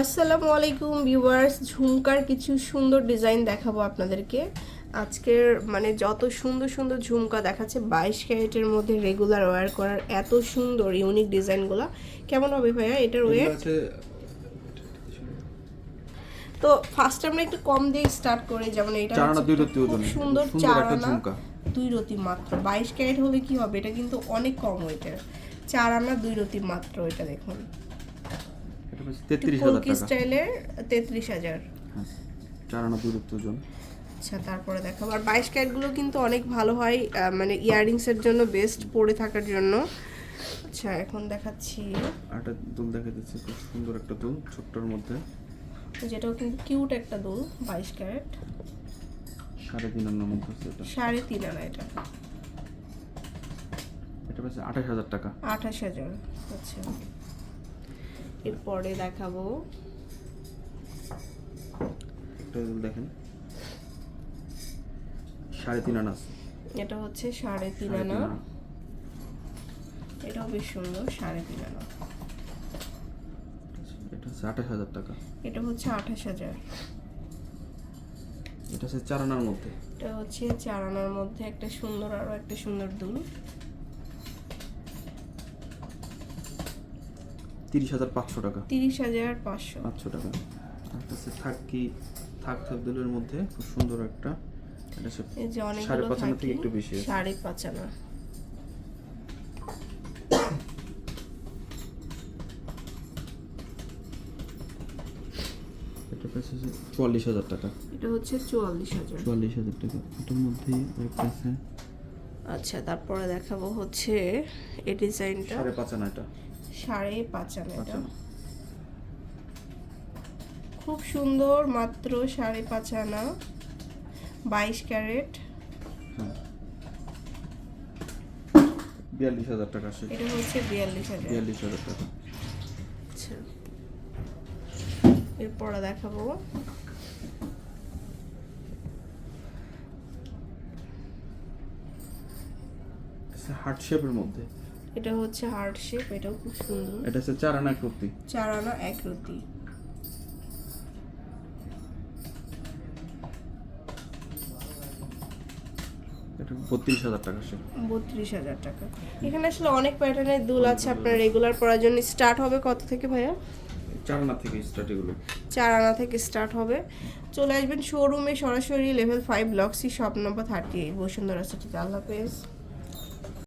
আসসালামু আলাইকুম ভিউয়ার্স ঝুমকার কিছু সুন্দর ডিজাইন দেখাবো আপনাদেরকে। আজকের মানে যত সুন্দর সুন্দর ঝুমকা দেখাচ্ছে বাইশ ক্যারেটের মধ্যে রেগুলার ওয়্যার করার এত সুন্দর ইউনিক ডিজাইনগুলো। কেমন হবে ভাইয়া এটার ওয়েট তো ফার্স্ট আমরা একটু কম দিয়ে স্টার্ট করি যেমন এটা খুব সুন্দর সুন্দর চার আনা ঝুমকা। দুই রতি মাত্র। বাইশ ক্যারেট হলে কি হবে? এটা কিন্তু অনেক কম ওয়েটের চার আনা দুই রতি মাত্র এটা দেখুন। তেত্রিশ হাজার টাকা। স্টাইলের তেত্রিশ হাজার। হ্যাঁ চার আনা ওজন আচ্ছা তারপরে দেখাবো। আর বাইশ ক্যারেটগুলো কিন্তু অনেক ভালো হয় মানে ইয়াররিংসের জন্য বেস্ট পরে থাকার জন্য। আচ্ছা এখন দেখাচ্ছি। আরেকটা দুল দেখা যাচ্ছে খুব সুন্দর একটা দুল ছোট্টর মধ্যে। যেটাও কিন্তু কিউট একটা দুল বাইশ ক্যারেট। সাড়ে তিন আনার মধ্যে আছে এটা। সাড়ে তিন আনা এটা। এটা হচ্ছে আঠাশ হাজার টাকা। আঠাশ হাজার আচ্ছা। এরপরে দেখাবো। দেখেন। সাড়ে তিন আনা এটা হচ্ছে সাড়ে তিন আনা। এটাও বেশ সুন্দর সাড়ে তিন আনা। এটা হচ্ছে আঠাশ হাজার টাকা। এটা হচ্ছে আঠাশ হাজার। এটা হচ্ছে চার আনার মধ্যে। এটা হচ্ছে চার আনার মধ্যে একটা সুন্দর আরও একটা সুন্দর দুল। তিরিশ হাজার পাঁচশো টাকা। তিরিশ হাজার পাঁচশো। পাঁচশো টাকা। একটা হচ্ছে থাকি থাক থাক দুলের মধ্যে খুব সুন্দর একটা। এটা সাড়ে অনেকগুলো পাঁচ আনা থাকে। একটু বেশি সাড়ে পাঁচ আনা। এটা হচ্ছে চুয়াল্লিশ হাজার টাকা। এটা হচ্ছে চুয়াল্লিশ হাজার। চুয়াল্লিশ হাজার টাকা। এটার মধ্যেই একটা আছে। আচ্ছা তারপরে দেখাবো হচ্ছে এই ডিজাইনটা। সাড়ে পাঁচ আনা এটা সাড়ে পাঁচ আনা এটা খুব সুন্দর মাত্র সাড়ে পাঁচ আনা বাইশ ক্যারেট। হ্যাঁ। বিয়াল্লিশ হাজার টাকা এটা হচ্ছে বিয়াল্লিশ হাজার। বিয়াল্লিশ হাজার টাকা। আচ্ছা। এরপরে দেখাবো। হার্ট শেপের মধ্যে। এটা হচ্ছে হার্ট শেপ এটাও খুব সুন্দর। এটা হচ্ছে চার আনা কুর্তি চার আনা এক রতি এটা বত্রিশ হাজার টাকা সে বত্রিশ হাজার টাকা। এখানে আসলে অনেক প্যাটার্নের দুল আছে আপনার রেগুলার পরার জন্য স্টার্ট হবে কত থেকে ভাইয়া? চার আনা থেকে স্টার্ট এগুলো। চার আনা থেকে স্টার্ট হবে। চলে আসবেন শোরুমে সরাসরি level five block C shop number thirty eight Bashundhara সিটিতে আল্লাহ হাফেজ।